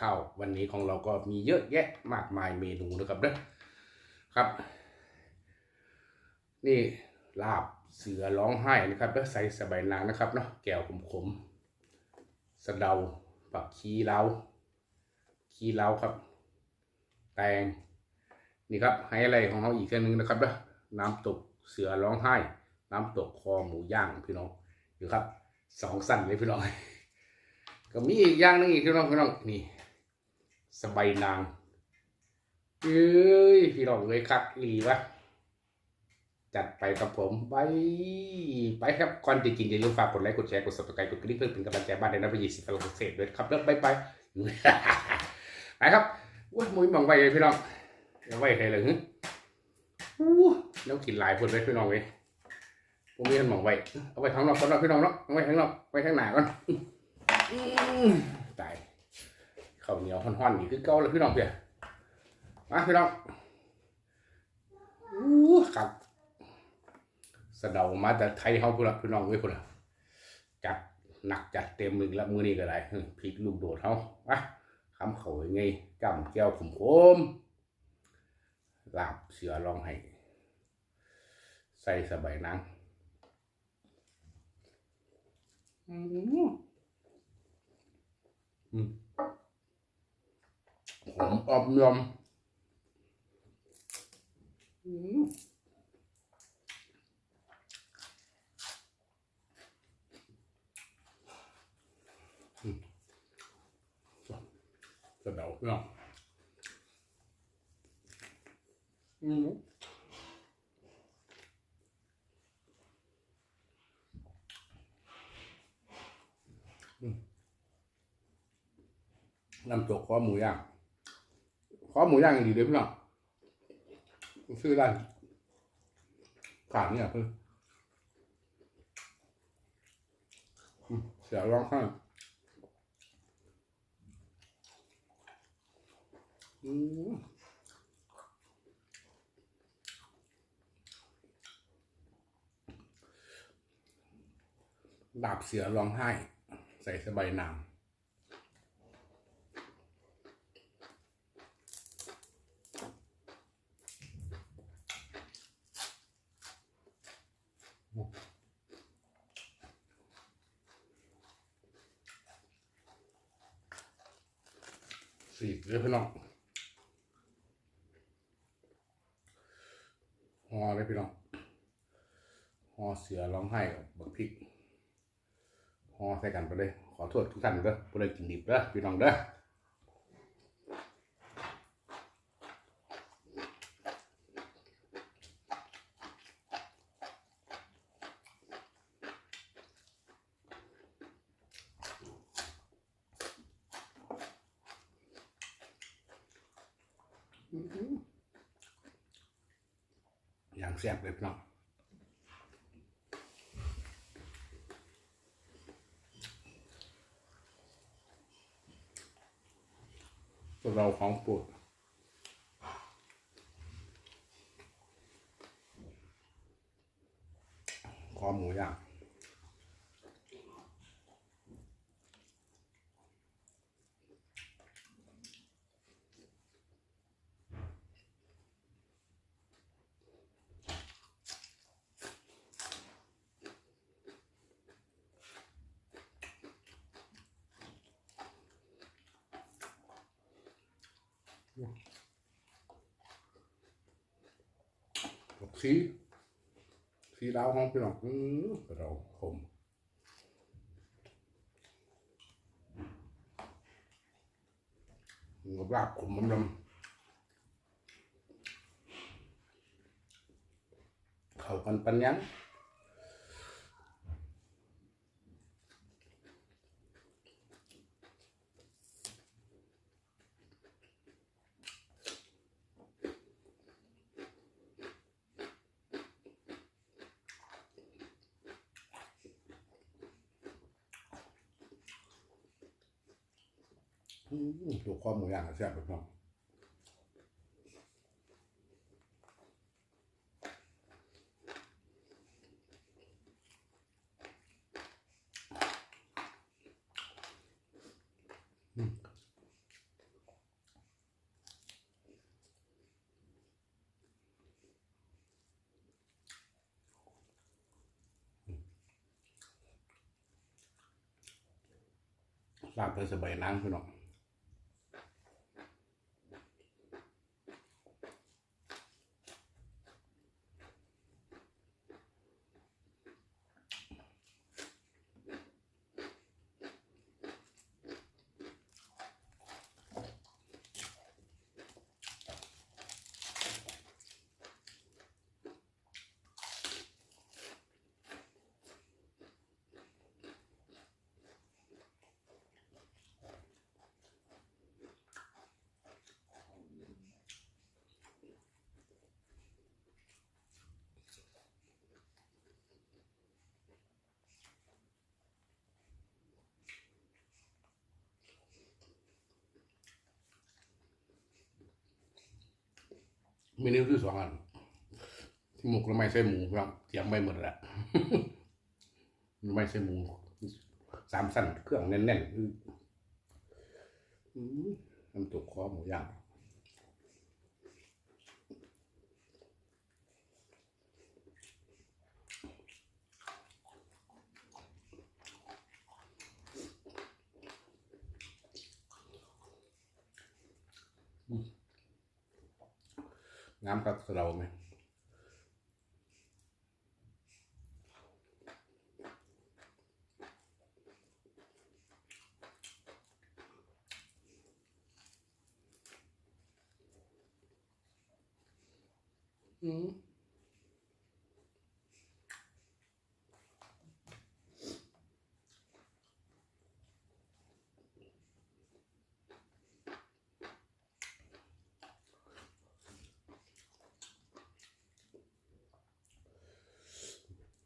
ข้าววันนี้ของเราก็มีเยอะแยะมากมายเมนูนะครับเด้อครับ นี่ลาบเสือร้องไห้นะครับเด้อใส่สบายนางนะครับเนาะแก้วขมๆสะเดาปักชีเลาชีเลาครับ แตงนี่ครับไฮไลท์ของเราอีกอันหนึ่งนะครับเด้อน้ำตกเสือร้องไห้ น้ำตกคอหมูย่างพี่น้องอยู่ครับสองสั่นเลยพี่น้องก็มีอีกอย่างหนึงอีกพี่น้องพี่น้องนี่ สบายนางเอ้ยพี่น้องเลยคักอีหลีวะจัดไปกับผมไปไปครับก่อนจะกินอย่าลืมฝากกดไลค์กดแชร์กด subscribe กดกระดิ่งเพื่อเป็นกำลังใจบ้านในนับไปยี่สิบฝรั่งเศสด้วยครับแล้วไปไปไปครับว้ยมุ้ยมองไปเลยพี่น้องเอาไว้ใครเลยฮึอู้แล้วกินหลายคนเลยพี่น้องเว้ยผมมีท่านมองไว้เอาไว้ข้างนอกก่อนนาะพี่น้องเนาะเอาไว้ข้างนอกไว้ข้างหน้าก่อนตาย ข้าวเหนียวห่อนๆนี่คือเก่าเลยพี่น้องเพี่ยมาพี่น้องอู้ครับสะเดามาแต่ไทยเฮาพุ่นละพี่น้องเว้ยพุ่นละจัดหนักจัดเต็มมือละมือนี่ก็ได้พริกลูกโดดเฮาไปคำเขายังไงจำแก้วผมคมๆลาบเสือลองให้ใส่สบายนางอืม อืมหอมอมยอมอืมอืมกระเดาเนาะอืมน้ำตกข้อหมูย่าง ข้อหมูย่างอย่างดีเลยพี่น้องซื้อร้านขางเนี่ยเพิ่อเสียร้องไห้อืมดาบเสือร้องไห้ ใส่สบายนาง สีกเลยพี่น้องหอเลยพี่น้องหอเสือร้องไห้กับบักพริกหอใส่กันไปเลย ขอโทษทุกท่านเด้อบ่ได้กินดิบเด้อพี่น้องเด้ออย่าง แซ่บเลยพี่น้องตัวเราของปวดคอหมูย่าง บักซีซีดาวของพี่น้องอื้อเราคมกับลาบขมมันดำเข้ากันปันยัง ตัวข้อหมูย่างแซ่บเลยพี่น้องลาบไปสบายนางพี่น้อง เมนูที่สองอันที่หมกแล้วไม่ใส่หมูครับเตรียมไว้หมดแล้วไม่ใส่หมูสามสั้นเครื่องแน่นๆน้ำตกคอหมูย่าง น้ำกับสะเราไหม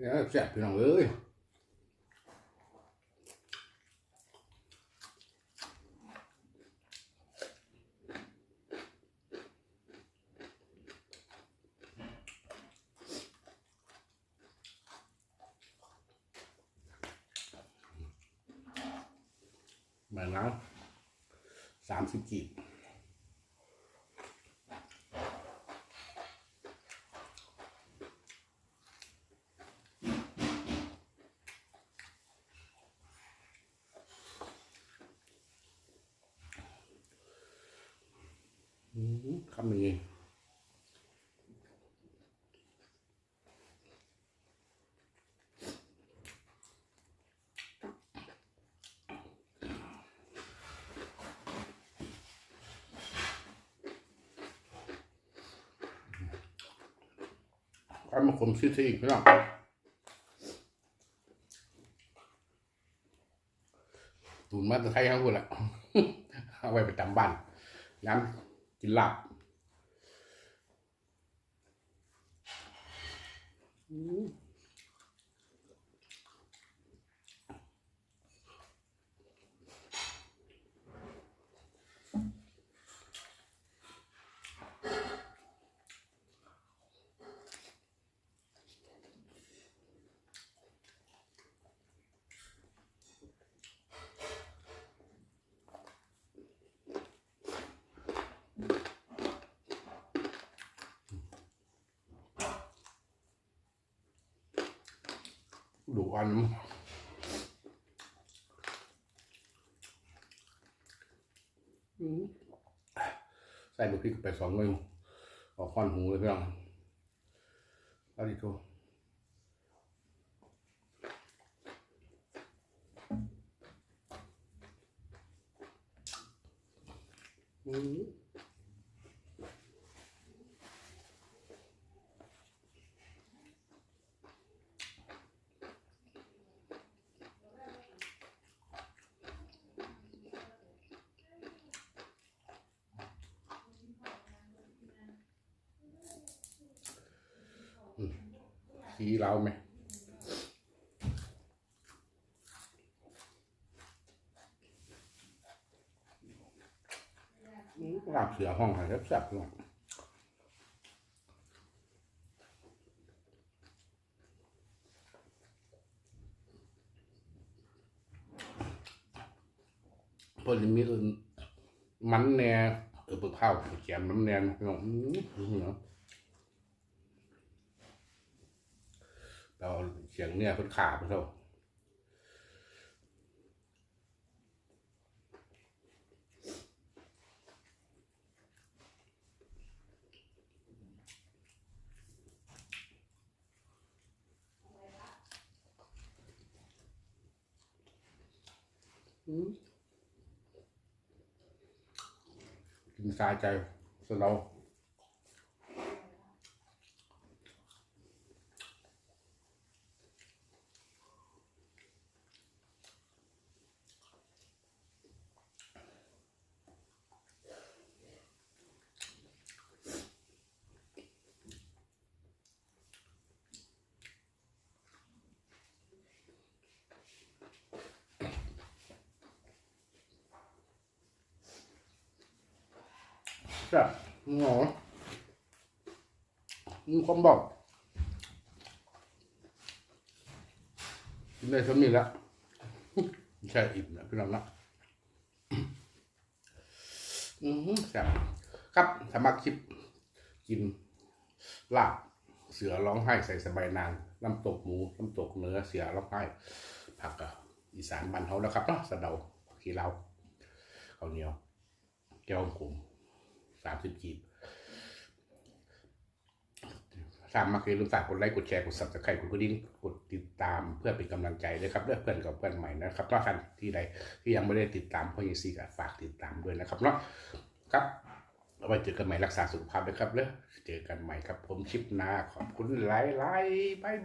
เนี่ยแซ่บพี่น้องเอ้ยเหมือนน้ำสามสิบกีบอื มคำนี้ความมาคมซีซีอีกพี่น้องตูนมาแตะไทยเขาพูดละเอาไว้ไปจำบ้านย้ำกินลาบ อื ดูอันอืมใส่บุพริกไปสองเลยออกควันหูเลยพี่น้องเอาดิโตอืม ขี้เราไหมอืมลาบเสือห้องหายแซ่บๆด้วยพเพอมีมันแน่เออเปิดข้าวแกมน้ำแน่พี่น้องอื้อหือ เราเสียงเนี่ยเพิ่นขาไปเท่ากินสายใจสเรา จ้ะหงอมีคนบอกกินได้สำนีแล้วใช่อิ่มนะพี่น้องนะอือหือครับครับสมัครคลิปกินลาบเสือร้องไห้ใส่สบายนางน้ำตกหมูน้ำตกเนื้อเสือร้องไห้ผักอีสานบ้านเขานะครับเนาะสะเดาขี้เหล้าข้าวเหนียวแก้วขม สามสิบกีบตามมาคือลืมฝากกดไลค์กดแชร์กด subscribe กดกระดิ่งกดติดตามเพื่อเป็นกำลังใจด้วยครับเลือกเพื่อนกับเพื่อนใหม่นะครับถ้าท่านที่ใดที่ยังไม่ได้ติดตามพ่อยังซีก็ฝากติดตามด้วยนะครับเนาะครับเอาไว้เจอกันใหม่รักษาสุขภาพด้วยครับเด้อเจอกันใหม่ครับผมชิปหนาขอบคุณหลายๆบายบาย